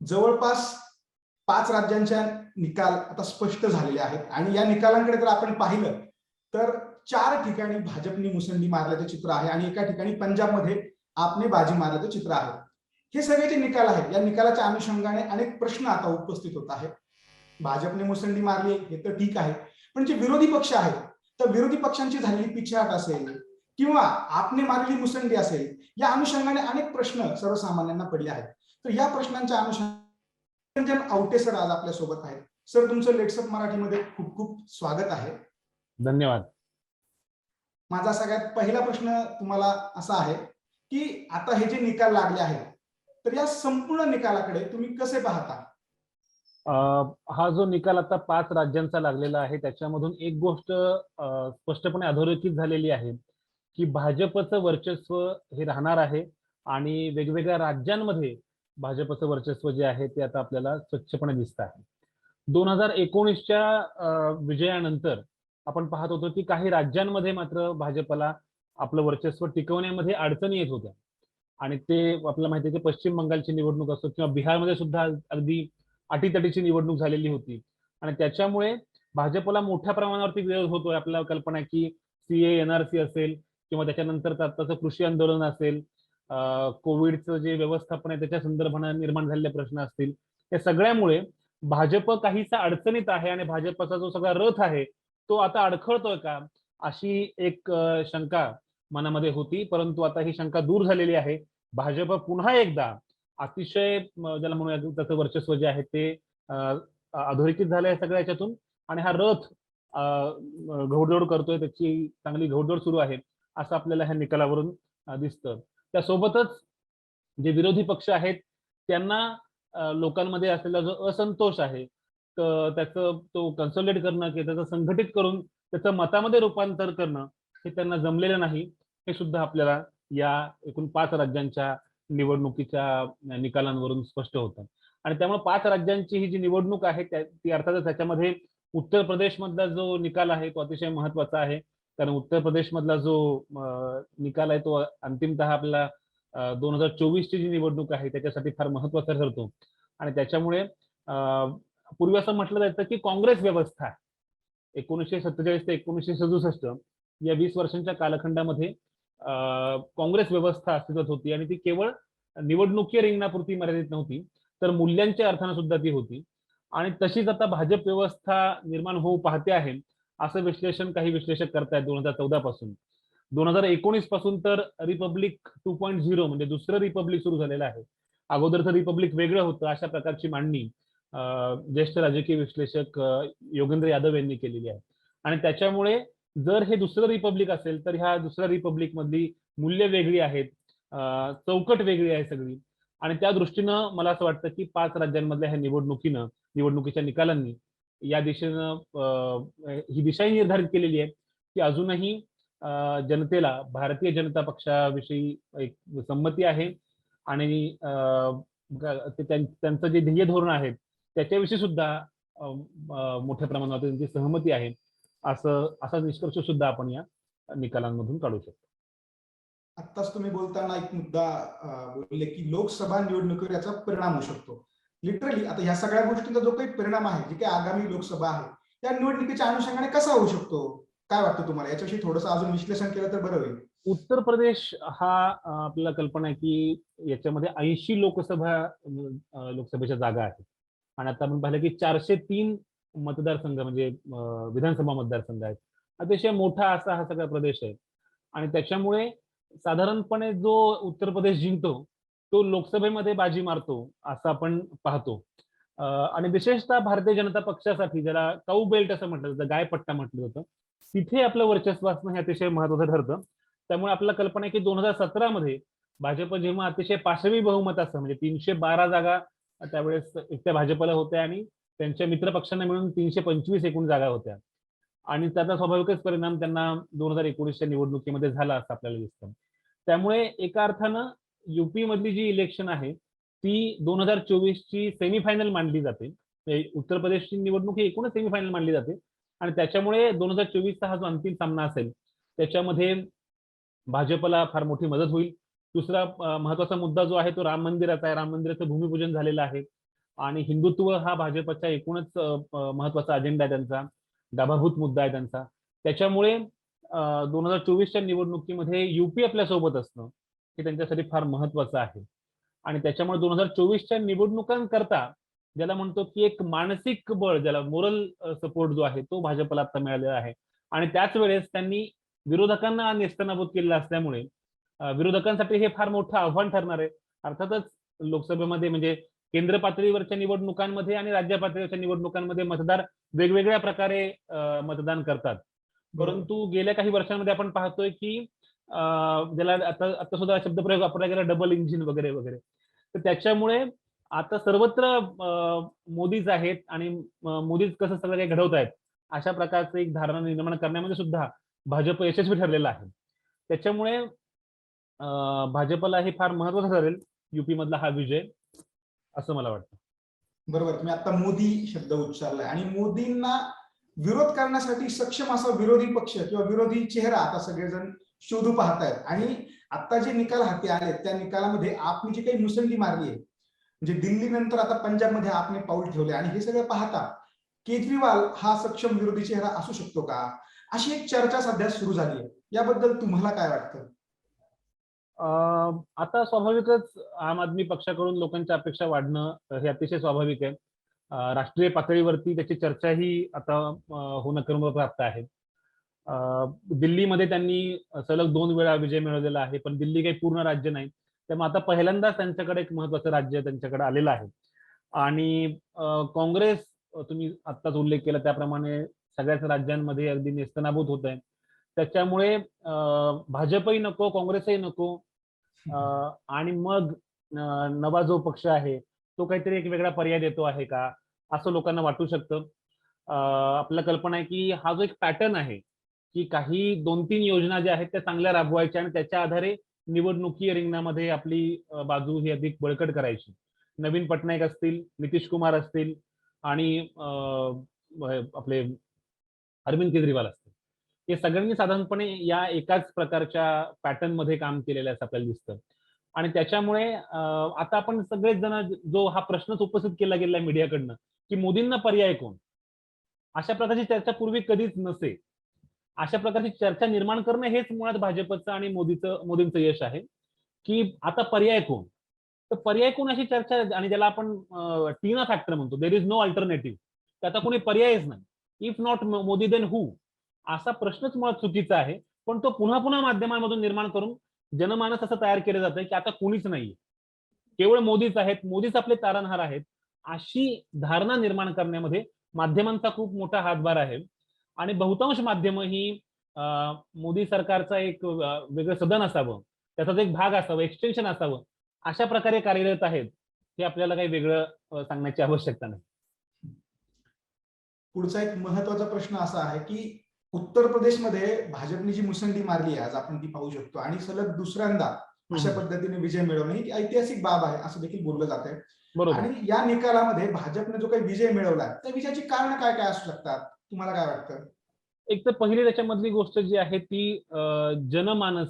जवळपास पाच राज्यांच्या निकाल आता स्पष्ट झालेले आहेत. आणि या निकालांकडे जर आपण पाहिलं तर चार ठिकाणी भाजपने मुसंडी मारल्याचं चित्र आहे आणि एका ठिकाणी पंजाबमध्ये आपने बाजी मारल्याचं चित्र आहे. हे सगळे जे निकाल आहेत या निकालाच्या अनुषंगाने अनेक प्रश्न आता उपस्थित होत आहेत. भाजपने मुसंडी मारली हे तर ठीक आहे. पण जे विरोधी पक्ष आहेत तर विरोधी पक्षांची झालेली पिछाट असेल किंवा आपने मारलेली मुसंडी असेल या अनुषंगाने अनेक प्रश्न सर्वसामान्यांना पडले आहेत. तर या प्रश्नांच्या अनुषंगाने आवटे सर आज आपल्यासोबत आहेत. सर तुमचं लेट्सअप मराठीमध्ये खूप खूप स्वागत आहे. धन्यवाद. माझा सगळ्यात पहिला प्रश्न तुम्हाला असा आहे की आता हे जे निकाल लागले आहेत तर या संपूर्ण निकालाकडे तुम्ही कसे पाहता? हा जो निकाल आता पाच राज्यांचा लागलेला आहे त्याच्यामधून एक गोष्ट स्पष्टपणे अधोरेखित झालेली आहे की भाजपचं वर्चस्व हे राहणार आहे आणि वेगवेगळ्या राज्यांमध्ये भाजपचं वर्चस्व जे आहे ते आता आपल्याला स्वच्छपणे दिसत आहे. दोन हजार एकोणीसच्या विजयानंतर आपण पाहत होतो की काही राज्यांमध्ये मात्र भाजपला आपलं वर्चस्व टिकवण्यामध्ये अडचणी येत होत्या. आणि ते आपल्याला माहिती आहे की पश्चिम बंगालची निवडणूक असो किंवा बिहारमध्ये सुद्धा अगदी अटीतटीची निवडणूक झालेली होती. आणि त्याच्यामुळे भाजपला मोठ्या प्रमाणावरती विरोध होतोय आपल्याला कल्पना की सीए एनआरसी असेल किंवा त्याच्यानंतर आत्ताचं कृषी आंदोलन असेल कोविडचं जे व्यवस्थापन आहे त्याच्या संदर्भाने निर्माण झालेले प्रश्न असतील. या सगळ्यामुळे भाजप काहीसा अडचणीत आहे आणि भाजपचा जो सगळा रथ आहे तो आता अडखळतोय का? अशी एक शंका मनामध्ये होती परंतु आता ही शंका दूर झालेली आहे. भाजप पुन्हा एकदा अतिशय ज्याला म्हणूया त्याचं वर्चस्व जे आहे ते अधोरेखित झालं आहे सगळ्या याच्यातून आणि हा रथ अं, घोडदौड करतोय त्याची चांगली घोडदौड सुरू आहे असं आपल्याला ह्या निकालावरून दिसतं. त्यासोबतच जे विरोधी पक्ष आहेत त्यांना लोकांमध्ये असलेला जो असंतोष आहे त्याचं तो कन्सोलेट करणं किंवा त्याचं संघटित करून त्याचं मतामध्ये रूपांतर करणं हे त्यांना जमलेलं नाही. हे सुद्धा आपल्याला या एकूण पाच राज्यांच्या निवडणुकीच्या निकालांवरून स्पष्ट होतं. आणि त्यामुळे पाच राज्यांची ही जी निवडणूक आहे त्या- ती अर्थातच त्याच्यामध्ये उत्तर प्रदेशमधला जो निकाल आहे तो अतिशय महत्त्वाचा आहे. कारण उत्तर प्रदेशमधला जो निकाल आहे तो अंतिमतः आपल्याला दोन हजार चोवीसची जी निवडणूक आहे त्याच्यासाठी फार महत्त्वाचा ठरतो. आणि त्याच्यामुळे पूर्वी असं म्हटलं जायचं की काँग्रेस व्यवस्था एकोणीसशे सत्तेचाळीस ते एकोणीसशे सदुसष्ट या वीस वर्षांच्या कालखंडामध्ये काँग्रेस व्यवस्था अस्तित्वात होती आणि ती केवळ निवडणुकीय रिंगणापुरती मर्यादित नव्हती तर मूल्यांच्या अर्थानं सुद्धा ती होती. आणि तशीच आता भाजप व्यवस्था निर्माण होऊ पाहते आहे. असं विश्लेषण काही विश्लेषक करतायत दोन हजार चौदा पासून. दोन हजार एकोणीसपासून तर रिपब्लिक टू पॉईंट झिरो म्हणजे दुसरं रिपब्लिक सुरू झालेलं आहे. अगोदरचं रिपब्लिक वेगळं होतं अशा प्रकारची मांडणी ज्येष्ठ राजकीय विश्लेषक योगेंद्र यादव यांनी केलेली आहे. आणि त्याच्यामुळे जर हे दुसरं रिपब्लिक असेल तर ह्या दुसऱ्या रिपब्लिक मधली मूल्य वेगळी आहेत चौकट वेगळी आहे सगळी. आणि त्या दृष्टीनं मला असं वाटतं की पाच राज्यांमधल्या ह्या निवडणुकीनं निवडणुकीच्या निकालांनी या दिशेनं ही दिशाही निर्धारित केलेली आहे की अजूनही अं, जनतेला भारतीय जनता पक्षाविषयी एक संमती आहे आणि अं, त्यांचं जे ध्येय धोरण आहे त्याच्याविषयी सुद्धा मोठ्या प्रमाणावर त्यांची सहमती आहे. असं असा निष्कर्ष सुद्धा आपण या निकालांमधून काढू शकतो. आत्ताच तुम्ही बोलताना एक मुद्दा बोलले की लोकसभा निवडणुकीवर याचा परिणाम होऊ शकतो. लिटरली आता ह्या सगळ्या गोष्टींचा जो काही परिणाम आहे जे काही आगामी लोकसभा आहे त्या निवडणुकीच्या अनुषंगाने कसा होऊ शकतो? काय वाटतं तुम्हाला? याच्याशी थोडंसं अजून विश्लेषण केलं तर बरं होईल. उत्तर प्रदेश हा आपल्याला कल्पना आहे की याच्यामध्ये ऐंशी लोकसभा लोकसभेच्या जागा आहेत. आणि आता आपण पाहिलं की चारशे तीन मतदारसंघ म्हणजे विधानसभा मतदारसंघ आहेत. अतिशय मोठा असा हा सगळा प्रदेश आहे. आणि त्याच्यामुळे साधारणपणे जो उत्तर प्रदेश जिंकतो तो लोकसभेमध्ये बाजी मारतो असं आपण पाहतो. आणि विशेषतः भारतीय जनता पक्षासाठी ज्याला काऊ बेल्ट असं म्हटलं जातं गायपट्टा म्हटलं जातं तिथे आपलं वर्चस्व असणं हे अतिशय महत्वाचं ठरतं. त्यामुळे आपल्याला कल्पना आहे की दोन हजार सतरा मध्ये भाजप जेव्हा अतिशय पाशवी बहुमत असतं म्हणजे तीनशे बारा जागा त्यावेळेस एकट्या भाजपला होत्या आणि त्यांच्या मित्र पक्षांना मिळून तीनशे पंचवीस एकूण जागा होत्या. आणि त्याचा स्वाभाविकच परिणाम त्यांना दोन हजार एकोणीसच्या निवडणुकीमध्ये झाला असं आपल्याला दिसतं. त्यामुळे एका अर्थानं युपी मधली जी इलेक्शन आहे ती दोन हजार चोवीसची सेमीफायनल मानली जाते. म्हणजे उत्तर प्रदेशची निवडणूक ही एकूणच सेमीफायनल मानली जाते. आणि त्याच्यामुळे दोन हजार चोवीसचा हा जो अंतिम सामना असेल त्याच्यामध्ये भाजपला फार मोठी मदत होईल. दुसरा महत्त्वाचा मुद्दा जो आहे तो राम मंदिराचा आहे. राम मंदिराचं भूमिपूजन झालेलं आहे. आणि हिंदुत्व हा भाजपचा एकूणच महत्त्वाचा अजेंडा आहे त्यांचा. गाभाभूत मुद्दा आहे त्यांचा. त्याच्यामुळे दोन हजार चोवीसच्या निवडणुकीमध्ये युपी आपल्यासोबत असणं हे त्यांच्यासाठी फार महत्वाचं आहे. आणि त्याच्यामुळे दोन हजार चोवीसच्या निवडणुकांकरता ज्याला म्हणतो की एक मानसिक बळ ज्याला मोरल सपोर्ट जो आहे तो भाजपला आता मिळालेला आहे. आणि त्याच वेळेस त्यांनी विरोधकांना नेस्तनाबूत केलेलं असल्यामुळे विरोधकांसाठी हे फार मोठं आव्हान ठरणार आहे. अर्थातच लोकसभेमध्ये म्हणजे केंद्र पातळीवरच्या निवडणुकांमध्ये आणि राज्य पातळीवरच्या निवडणुकांमध्ये मतदार वेगवेगळ्या प्रकारे मतदान करतात. परंतु गेल्या काही वर्षांमध्ये आपण पाहतोय की ज्याला आता आता सुद्धा शब्द प्रयोग वापरला गेला डबल इंजिन वगैरे वगैरे. तर त्याच्यामुळे आता सर्वत्र मोदीच आहेत आणि मोदीच कसं सगळं काही घडवत आहेत अशा प्रकारचं एक धारणा निर्माण करण्यामध्ये सुद्धा भाजप यशस्वी ठरलेला आहे. त्याच्यामुळे भाजपला हे फार महत्वाचं ठरेल युपी मधला हा विजय असं मला वाटतं. बरोबर. तुम्ही आता मोदी शब्द उच्चारलाय आणि मोदींना विरोध करण्यासाठी सक्षम असा विरोधी पक्ष किंवा विरोधी चेहरा आता सगळेजण शोधू पाहतायत. आणि आता जे निकाल हाती आले त्या निकालामध्ये आपने जी काही मुसंडी मारली आहे म्हणजे दिल्ली नंतर आता पंजाबमध्ये आपने पाऊल ठेवले आणि हे सगळं पाहता केजरीवाल हा सक्षम विरोधी चेहरा असू शकतो का? अशी एक चर्चा सध्या सुरू झाली आहे. याबद्दल तुम्हाला काय वाटतं? आता स्वाभाविकच आम आदमी पक्षाकडून लोकांच्या अपेक्षा वाढणं हे अतिशय स्वाभाविक आहे. राष्ट्रीय पातळीवरती त्याची चर्चाही आता होणं होणं क्रमप्राप्त आहे. दिल्लीमध्ये त्यांनी सलग दोन वेळा विजय मिळवलेला आहे पण दिल्ली काही पूर्ण राज्य नाही. त्यामुळे आता पहिल्यांदाच त्यांच्याकडे एक महत्वाचं राज्य त्यांच्याकडे आलेलं आहे. आणि काँग्रेस तुम्ही आत्ताच उल्लेख केला त्याप्रमाणे सगळ्याच राज्यांमध्ये अगदी नेस्तनाभूत होत आहे. त्याच्यामुळे भाजपही नको काँग्रेसही नको आणि मग नवा जो पक्ष आहे तो काहीतरी एक वेगळा पर्याय देतो आहे का? असं लोकांना वाटू शकतं. आपला कल्पना आहे की हा जो एक पॅटर्न आहे की काही दोन तीन योजना ज्या आहेत त्या चांगल्या राबवायच्या आणि त्याच्या आधारे निवडणुकीय रिंगणामध्ये आपली बाजू ही अधिक बळकट करायची. नवीन पटनायक असतील नितीश कुमार असतील आणि आपले अरविंद केजरीवाल असतील. हे सगळ्यांनी साधारणपणे या एकाच प्रकारच्या पॅटर्नमध्ये काम केलेलं असं आपल्याला दिसतं. आणि त्याच्यामुळे आता आपण सगळेच जण जो हा प्रश्नच उपस्थित केला गेला मीडियाकडनं की मोदींना पर्याय कोण? अशा प्रकारची चर्चा पूर्वी कधीच नसे. अशा प्रकारची चर्चा निर्माण करणं हेच मुळात भाजपचं आणि मोदीचं मोदींचं यश आहे. की आता पर्याय कोण? तर पर्याय कोण अशी चर्चा आणि ज्याला आपण टीना फॅक्टर म्हणतो. देर इज नो अल्टरनेटिव्ह तर कोणी पर्यायच नाही. If not Modi then who असा प्रश्नच मुळात चुकीचा आहे. पण तो पुन्हा पुन्हा माध्यमांमधून निर्माण करून जनमानस असं तयार केलं जातं की आता कोणीच नाहीये. केवळ मोदीच आहेत. मोदीच आपले तारणहार आहेत. अशी धारणा निर्माण करण्यामध्ये माध्यमांचा खूप मोठा हातभार आहे. आणि बहुतांश माध्यम ही मोदी सरकारचा एक वेगळं सदन असावं त्याचाच एक भाग असावं एक्सटेन्शन असावं अशा प्रकारे कार्यरत आहेत हे आपल्याला काही वेगळं सांगण्याची आवश्यकता नाही. पुढचा एक महत्त्वाचा प्रश्न असा आहे की उत्तर प्रदेशमध्ये भाजपने जी मुसंडी मारली आहे आज आपण ती पाहू शकतो आणि सलग दुसऱ्यांदा अशा पद्धतीने विजय मिळवणे ही ऐतिहासिक बाब आहे असं देखील बोललं जात आहे. बरोबर. आणि या निकालामध्ये भाजपने जो काही विजय मिळवलाय त्या विजयाची कारण काय काय असू शकतात? तुम्हाला काय वाटतं? एक तर पहिली त्याच्यामधली गोष्ट जी आहे ती जनमानस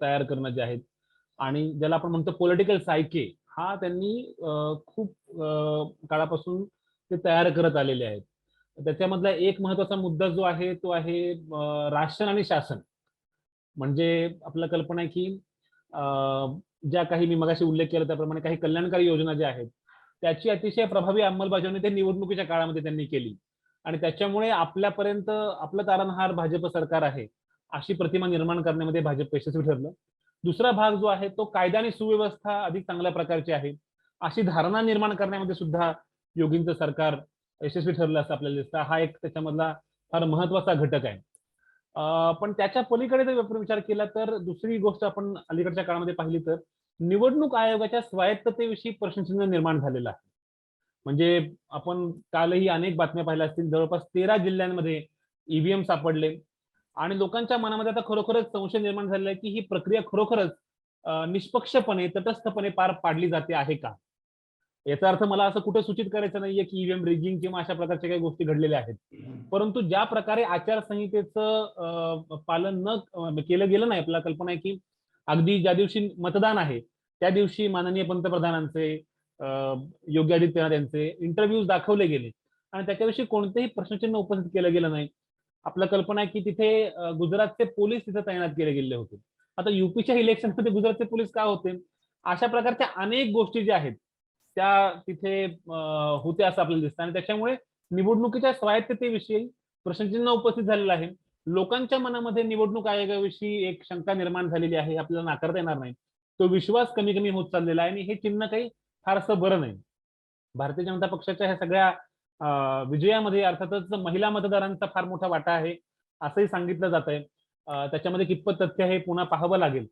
तयार करणं जे आहेत आणि ज्याला आपण म्हणतो पॉलिटिकल सायके हा त्यांनी खूप काळापासून ते तयार करत आलेले आहेत. त्याच्यामधला एक महत्त्वाचा मुद्दा जो आहे तो आहे राशन आणि शासन. म्हणजे आपला कल्पना आहे की ज्या काही मी मगाशी उल्लेख केला त्याप्रमाणे काही कल्याणकारी योजना ज्या आहेत त्याची अतिशय प्रभावी अंमलबजावणी ते निवडणुकीच्या काळामध्ये त्यांनी केली. आणि त्याच्यामुळे आपल्यापर्यंत आपलं तारणहार भाजप सरकार आहे अशी प्रतिमा निर्माण करण्यामध्ये भाजप यशस्वी ठरलं. दुसरा भाग जो आहे तो कायदा आणि सुव्यवस्था अधिक चांगल्या प्रकारची आहे. अशी धारणा निर्माण करण्यामध्ये सुद्धा योगींचं सरकार यशस्वी ठरलं असं आपल्याला दिसतं. हा एक त्याच्यामधला फार महत्त्वाचा घटक आहे. पण त्याच्या पलीकडे जर आपण विचार केला तर दुसरी गोष्ट आपण अलीकडच्या काळामध्ये पाहिली तर निवडणूक आयोगाच्या स्वायत्ततेविषयी प्रश्नचिन्ह निर्माण झालेलं आहे. म्हणजे आपण कालही अनेक बातम्या पाहिल्या असतील. जवळपास तेरा जिल्ह्यांमध्ये ईव्हीएम सापडले. आणि लोकांच्या मनामध्ये आता खरोखरच संशय निर्माण झालेला आहे की ही प्रक्रिया खरोखरच निष्पक्षपणे तटस्थपणे पार पाडली जाते आहे का? याचा अर्थ मला असं कुठे सूचित करायचं नाहीये की ईव्हीएम रिगिंग किंवा अशा प्रकारच्या काही गोष्टी घडलेल्या आहेत. परंतु ज्या प्रकारे आचारसंहितेचं पालन न केलं गेलं नाही. आपल्याला कल्पना आहे की अगदी ज्या दिवशी मतदान आहे त्या दिवशी माननीय पंतप्रधानांचे योगी आदित्यनाथ यांचे इंटरव्ह्यूज दाखवले गेले. आणि त्याच्याविषयी कोणतेही प्रश्नचिन्ह उपस्थित केलं गेलं नाही. आपलं कल्पना आहे की तिथे गुजरातचे पोलीस तिथे तैनात केले गेले होते. आता युपीच्या इलेक्शनमध्ये गुजरातचे पोलीस का होते? अशा प्रकारच्या अनेक गोष्टी ज्या आहेत त्या तिथे होते होत्या असं आपल्याला दिसतं. आणि त्याच्यामुळे निवडणुकीच्या स्वायत्ततेविषयी प्रश्नचिन्ह उपस्थित झालेलं आहे. लोकांच्या मनामध्ये निवडणूक आयोगाविषयी एक शंका निर्माण झालेली आहे आपल्याला नाकारता येणार नाही. तो विश्वास कमी कमी होत चाललेला आहे आणि हे चिन्ह काही फारसं बरं नाही. भारतीय जनता पक्षाच्या ह्या सगळ्या विजयामध्ये अर्थातच महिला मतदारांचा फार मोठा वाटा आहे असंही सांगितलं जात आहे त्याच्यामध्ये कितपत तथ्य हे पुन्हा पाहावं लागेल.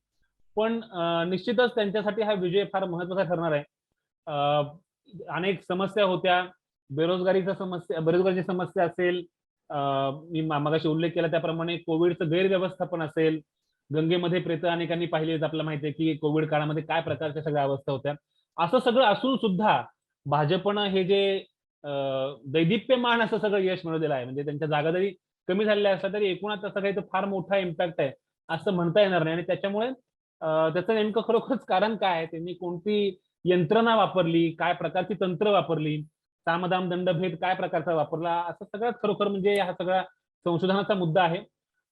पण निश्चितच त्यांच्यासाठी हा विजय फार महत्त्वाचा ठरणार आहे. अनेक समस्या होत्या. बेरोजगारीचा समस्या बेरोजगारीची समस्या असेल अं, मी मागाशी उल्लेख केला त्याप्रमाणे कोविडचं गैरव्यवस्थापन असेल. गंगेमध्ये प्रेत अनेकांनी पाहिले आपल्याला माहिती आहे की कोविड काळामध्ये काय प्रकारच्या सगळ्या अवस्था होत्या. असं सगळं असून सुद्धा भाजपनं हे जे दैदिप्यमान असं सगळं यश मिळवलेलं आहे. म्हणजे त्यांच्या जागा जरी कमी झालेल्या असल्या तरी एकूणात असं काही फार मोठा इम्पॅक्ट आहे असं म्हणता येणार नाही. आणि त्याच्यामुळे त्याचं नेमकं खरोखरच कारण काय आहे? त्यांनी कोणती यंत्रणा वापरली? काय प्रकारची तंत्र वापरली? सामदाम दंडभेद काय प्रकारचा वापरला? असं सगळ्यात खरोखर म्हणजे हा सगळा संशोधनाचा मुद्दा आहे.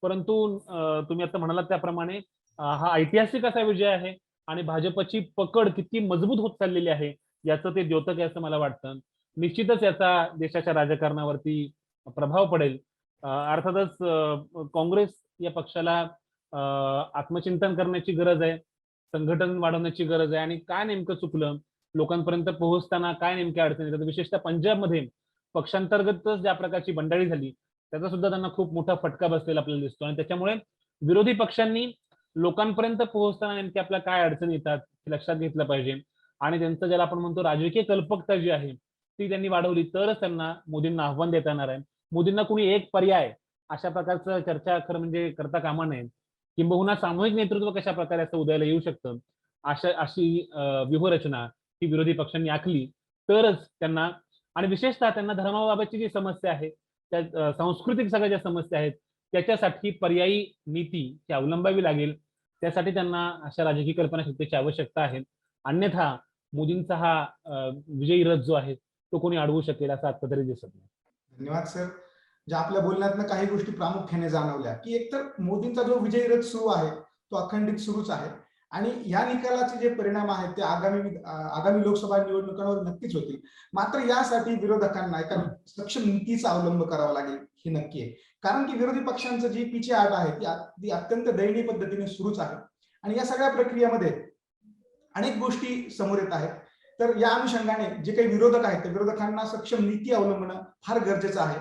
परंतु तुम्ही आता म्हणालात त्याप्रमाणे हा ऐतिहासिक असा विजय आहे. आणि भाजपची पकड किती मजबूत होत चाललेली आहे याचं ते द्योतक आहे असं मला वाटतं. निश्चितच याचा देशाच्या राजकारणावरती प्रभाव पडेल. अर्थातच काँग्रेस या पक्षाला आत्मचिंतन करण्याची गरज आहे संघटन वाढवण्याची गरज आहे आणि काय नेमकं चुकलं लोकांपर्यंत पोहोचताना काय नेमक्या अडचणी येतात विशेषतः पंजाबमध्ये पक्षांतर्गतच ज्या प्रकारची बंडाळी झाली त्याचा सुद्धा त्यांना खूप मोठा फटका बसलेला आपल्याला दिसतो. आणि त्याच्यामुळे विरोधी पक्षांनी लोकांपर्यंत पोहोचताना नेमकी आपल्या काय अडचणी येतात हे लक्षात घेतलं पाहिजे. आणि त्यांचं ज्याला आपण म्हणतो राजकीय कल्पकता जी आहे ती त्यांनी वाढवली तरच त्यांना मोदींना आव्हान देता येणार आहे. मोदींना कुणी एक पर्याय अशा प्रकारचं चर्चा खरं म्हणजे करता कामा नये. किंबहुना सामूहिक नेतृत्व कशा प्रकारे असं उदयाला येऊ शकतं? अशा अशी व्यूहरचना ही विरोधी पक्षांनी आखली तरच त्यांना आणि विशेषतः त्यांना धर्माबाबतची जी समस्या आहे त्या सांस्कृतिक सगळ्या ज्या समस्या आहेत त्याच्यासाठी पर्यायी नीती ही अवलंबावी लागेल. त्यासाठी त्यांना अशा राजकीय कल्पना शक्तीची आवश्यकता आहे. अन्यथा मोदींचा हा विजयी रथ जो आहे तो कोणी अडवू शकेल असं आता तरी दिसत नाही. धन्यवाद सर. ज्या आपल्या बोलण्यात काही गोष्टी प्रामुख्याने जाणवल्या की एकतर मोदींचा जो विजयी रथ सुरू आहे तो अखंडित सुरूच आहे. आणि या निकालाचे जे परिणाम आहेत ते आगामी आगामी लोकसभा निवडणुकांवर नक्कीच होतील. मात्र यासाठी विरोधकांना एका सक्षम नीतीचा अवलंब करावा लागेल. हे नक्की आहे. कारण की विरोधी पक्षांचं जी पीची आट आहे ती ती अत्यंत दयनीय पद्धतीने सुरूच आहे. आणि या सगळ्या प्रक्रियेमध्ये अनेक गोष्टी समोर येत आहेत. तर या अनुषंगाने जे काही विरोधक आहेत त्या विरोधकांना सक्षम नीती अवलंबणं फार गरजेचं आहे.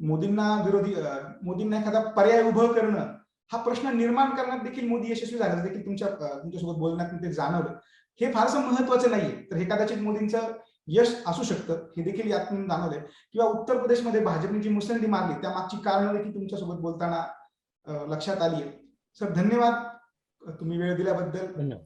मोदींना विरोधी मोदींना एखादा पर्याय उभं करणं हा प्रश्न निर्माण करण्यात देखील मोदी यशस्वी झाले देखील तुमच्या तुमच्यासोबत बोलण्यात ते जाणवलं. हे फारसं महत्वाचं नाहीये. तर हे कदाचित मोदींचं यश असू शकतं हे देखील यातून जाणवलंय. किंवा उत्तर प्रदेशमध्ये भाजपने जी मुसंडी मारली त्या मागची कारणं देखील तुमच्यासोबत बोलताना लक्षात आली आहे सर धन्यवाद. तुम्ही वेळ दिल्याबद्दल. धन्यवाद.